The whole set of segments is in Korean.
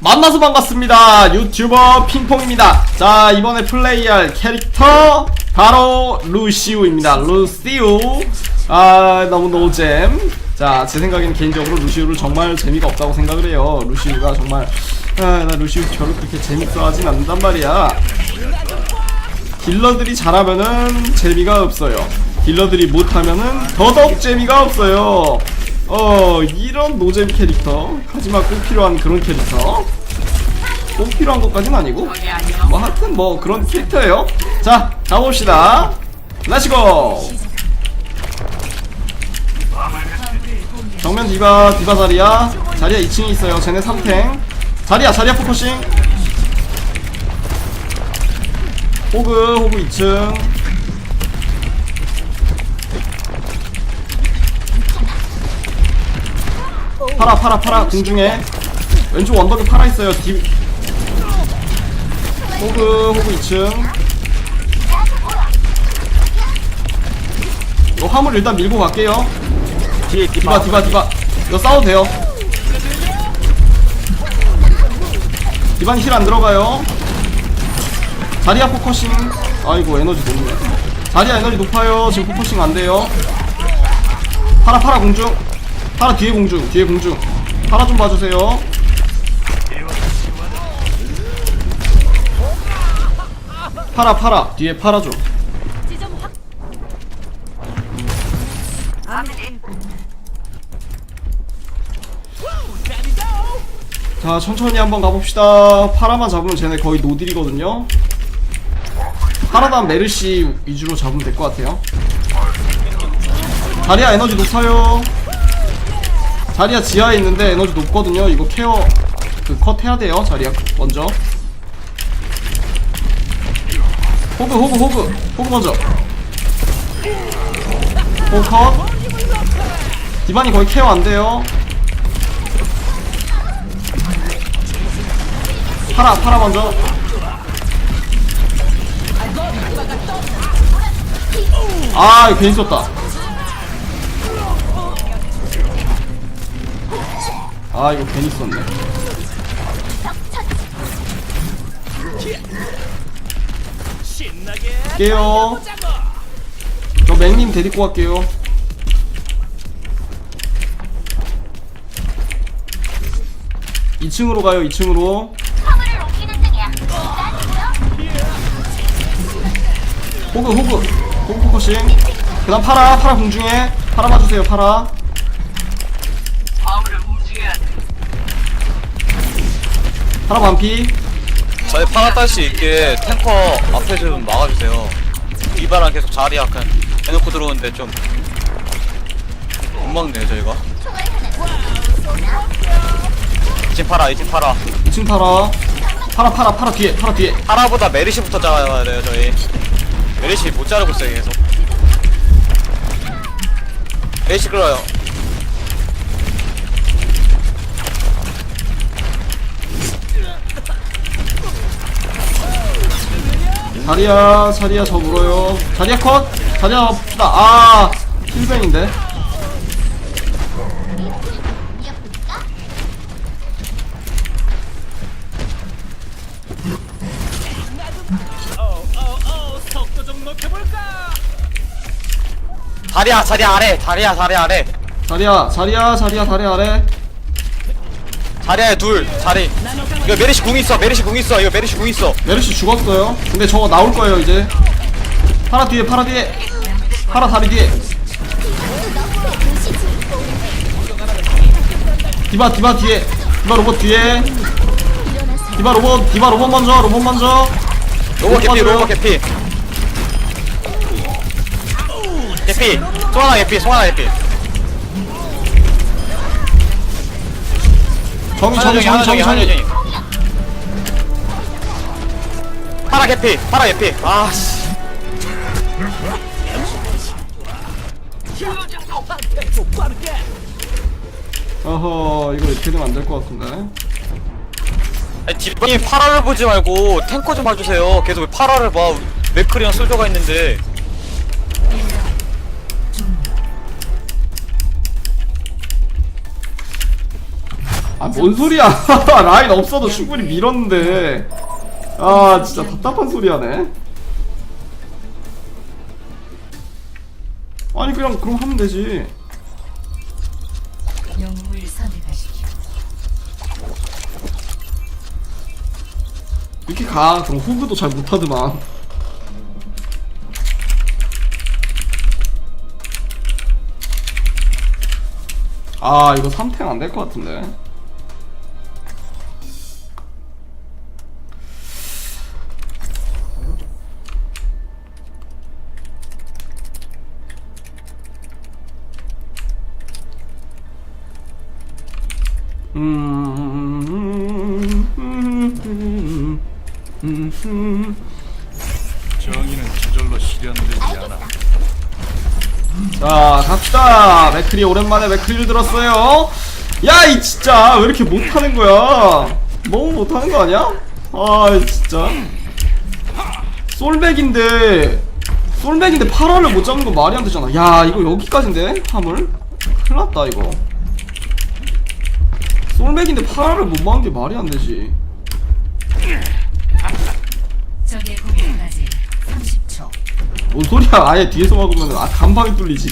만나서 반갑습니다. 유튜버 핑퐁입니다. 자, 이번에 플레이할 캐릭터 바로 루시우입니다. 루시우. 아, 너무 노잼. 자, 제 생각에는 개인적으로 루시우를 정말 재미가 없다고 생각을 해요. 루시우가 정말 아, 나 루시우 별로 그렇게 재밌어 하진 않는단 말이야. 딜러들이 잘하면은 재미가 없어요. 딜러들이 못하면은 더더욱 재미가 없어요. 어, 이런 노잼 캐릭터. 하지만 꼭 필요한 그런 캐릭터. 꼭 필요한 것까진 아니고. 뭐, 하여튼 뭐 그런 캐릭터예요. 자, 가봅시다. 렛츠고! 정면 디바, 디바 자리야. 자리야 2층에 있어요. 쟤네 3탱. 자리야, 자리야 포커싱. 호그 호그 2층 파라 파라 파라 공중에 왼쪽 언덕에 파라 있어요. 디 호그 호그 2층. 이거 화물 일단 밀고 갈게요. 뒤에 디바. 디바 디바 이거 싸워도 돼요. 디반 힐안 들어가요. 자리야 포커싱. 아이고 에너지 높네. 자리야 에너지 높아요. 지금 포커싱 안 돼요. 파라 파라 공중 파라 뒤에 공중 뒤에 공중 파라 좀 봐주세요. 파라 파라. 뒤에 파라 좀 자 천천히 한번 가봅시다. 파라만 잡으면 쟤네 거의 노딜이거든요. 파라단 메르시 위주로 잡으면 될 것 같아요. 자리야 에너지 높아요 자리야 지하에 있는데 에너지 높거든요. 이거 케어 그 컷 해야 돼요 자리야. 먼저. 호그 호그 호그. 호그 먼저. 호그 컷. 디반이 거의 케어 안 돼요. 파라 파라 먼저. 아 괜히 썼다 아 이거 괜히 썼네. 갈게요. 저 맥님 데리고 갈게요. 이층으로 가요 2층으로. 호그 호그. 호그 포커싱. 그 다음 파라 파라 공중에. 파라 봐주세요 파라 파라 반피. 저희 파라 딸수 있게 탱커 앞에 좀 막아주세요. 이바랑 계속 자리 약간 해놓고 들어오는데 좀 못 막네요 저희가. 이진 파라 이진 파라 2층 파라 파라 파라 파라 뒤에 파라 뒤에. 파라보다 메리시부터 잡아야 돼요 저희. 메리시 못 자르고 있어요 계속. 메리시 끌어요 자리야 자리야 저 물어요. 자리야 컷! 자리야 없다. 아 힐벤인데? 자리야 자리야 아래. 자리야 자리야 아래. 자리야 자리야 자리야 다리 아래 자리야에 둘 자리. 이거 메리시 궁 있어 메리시 궁 있어 이거 메리시 궁 있어. 메르시 죽었어요. 근데 저거 나올 거예요 이제. 파라 뒤에 파라 뒤에. 파라 다리 뒤에. 디바 디바 뒤에. 디바 로봇 뒤에. 디바 로봇 디바 로봇 먼저 로봇 먼저. 로봇 개피. 로봇 개피. 개피. 송하나 개피 송하나 개피 정이 정이 하나 정이 정이 하나 정이 파라 개피 파라 개피. 아씨. 어허 이거 이렇게 되면 안 될 것 같은데? 뒷방이 파라를 보지 말고 탱커 좀 봐주세요. 계속 왜 파라를 봐. 맥크리랑 솔저가 있는데 아 뭔 소리야? 라인 없어도 충분히 밀었는데. 아 진짜 답답한 소리 하네. 아니 그냥 그럼 하면 되지. 영웅을. 이렇게 가. 그럼 호그도 잘 못하더만. 아 이거 3탱 안 될 것 같은데 정의는 저절로 실현되지 않아. 자 갑시다. 맥크리 오랜만에 맥크리를 들었어요. 야 이 진짜 왜 이렇게 못하는 거야? 너무 못하는 거 아니야? 아 진짜. 솔맥인데 솔맥인데 파라를 못 잡는 건 말이 안 되잖아. 야 이거 여기까지인데? 화물 큰일 났다 이거. 솔맥인데 파라를 못 막는 게 말이 안 되지 적의 공격까지 30초. 뭔 소리야? 아예 뒤에서 막으면 아 간방이 뚫리지.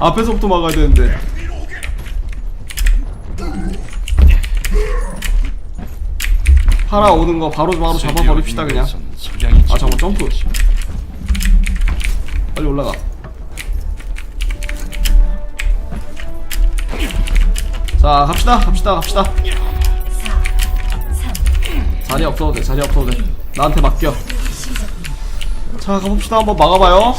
앞에서부터 막아야 되는데. 파라 오는 거 바로 바로 잡아버립시다 그냥. 아 잠깐 점프. 빨리 올라가. 자 갑시다 갑시다 갑시다. 4, 3, 자리 없어도 돼 자리 없어도 돼 나한테 맡겨. 자 가봅시다. 한번 막아봐요.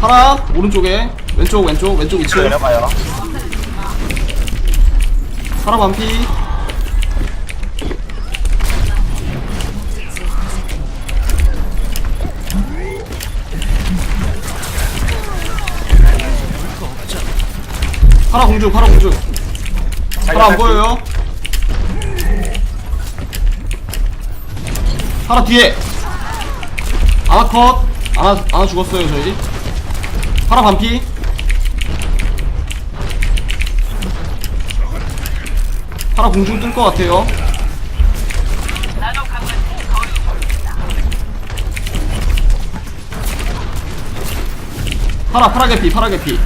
파라 오른쪽에. 왼쪽 왼쪽 왼쪽 2층 내려봐요. 파라 반피 파라 공주 파라 공주. 파라 안 보여요? 파라 뒤에. 아나 컷. 아나 아나 죽었어요 저희. 파라 반피. 파라 공중 뜰 것 같아요. 파라 파라 개피 파라 개피.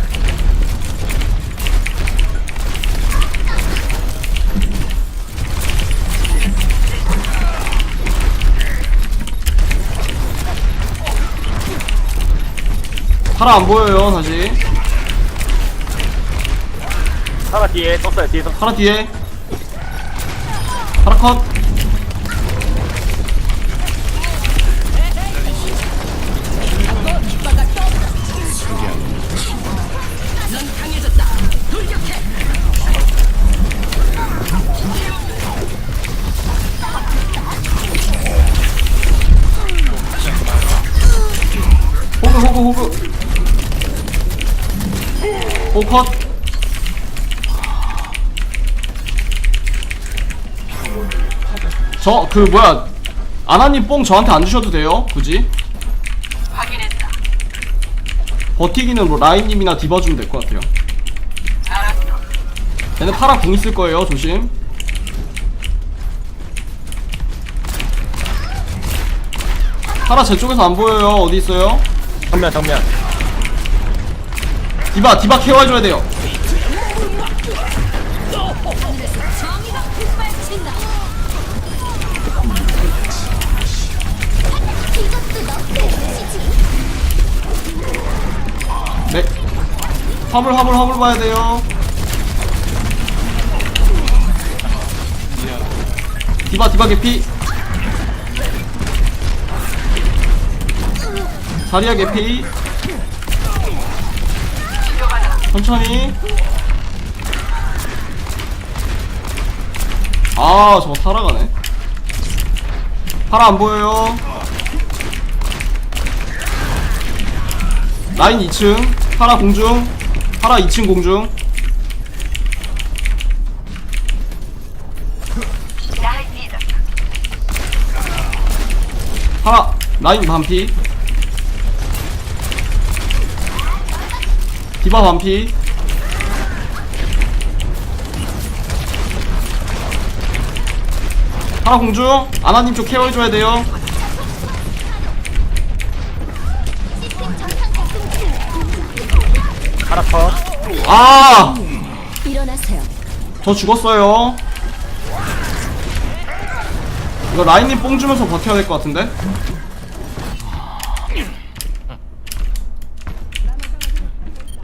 파라 안 보여요 다시. 하나 뒤에 떴어요 뒤에서 파라 뒤에. 파라 컷. 호컷 저 그 뭐야. 아나님 뽕 저한테 안 주셔도 돼요. 굳이. 버티기는 뭐 라인님이나 디바 주면 될 것 같아요. 얘네 파라 궁 있을 거예요. 조심. 파라 제 쪽에서 안 보여요. 어디 있어요? 정면 정면 디바 디바 케어해줘야 돼요. 네. 화물 화물 화물 봐야 돼요. 디바 디바 개피. 자리야 개피 천천히. 아 저거 살아가네. 파라 안보여요. 라인 2층 파라 공중 파라 2층 공중. 파라 라인 반피. 디바 반피 하나 공중 아나님 쪽 케어해줘야 돼요 하나 컷 아! 일어나세요. 저 죽었어요. 이거 라인님 뽕 주면서 버텨야 될 것 같은데?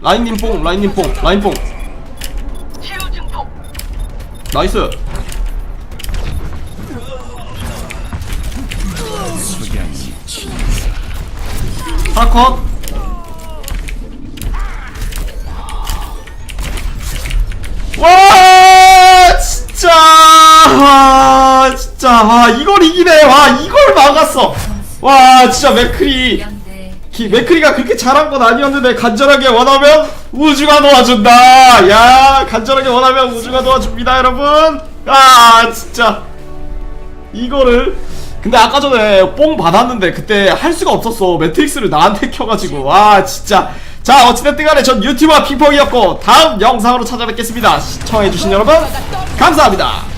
라인님 뽕, 라인님 뽕, 라인 뽕. 나이스. 하나 컷. 와 진짜 와 진짜 와 이걸 이기네 와 이걸 막았어 와 진짜 맥크리 기, 맥크리가 그렇게 잘한 건 아니었는데 간절하게 원하면 우주가 도와준다. 야 간절하게 원하면 우주가 도와줍니다 여러분. 아 진짜. 이거를 근데 아까 전에 뽕 받았는데 그때 할 수가 없었어. 매트릭스를 나한테 켜가지고. 와 진짜. 자 어찌됐든 간에 전 유튜버 핑퐁이었고 다음 영상으로 찾아뵙겠습니다. 시청해주신 여러분 감사합니다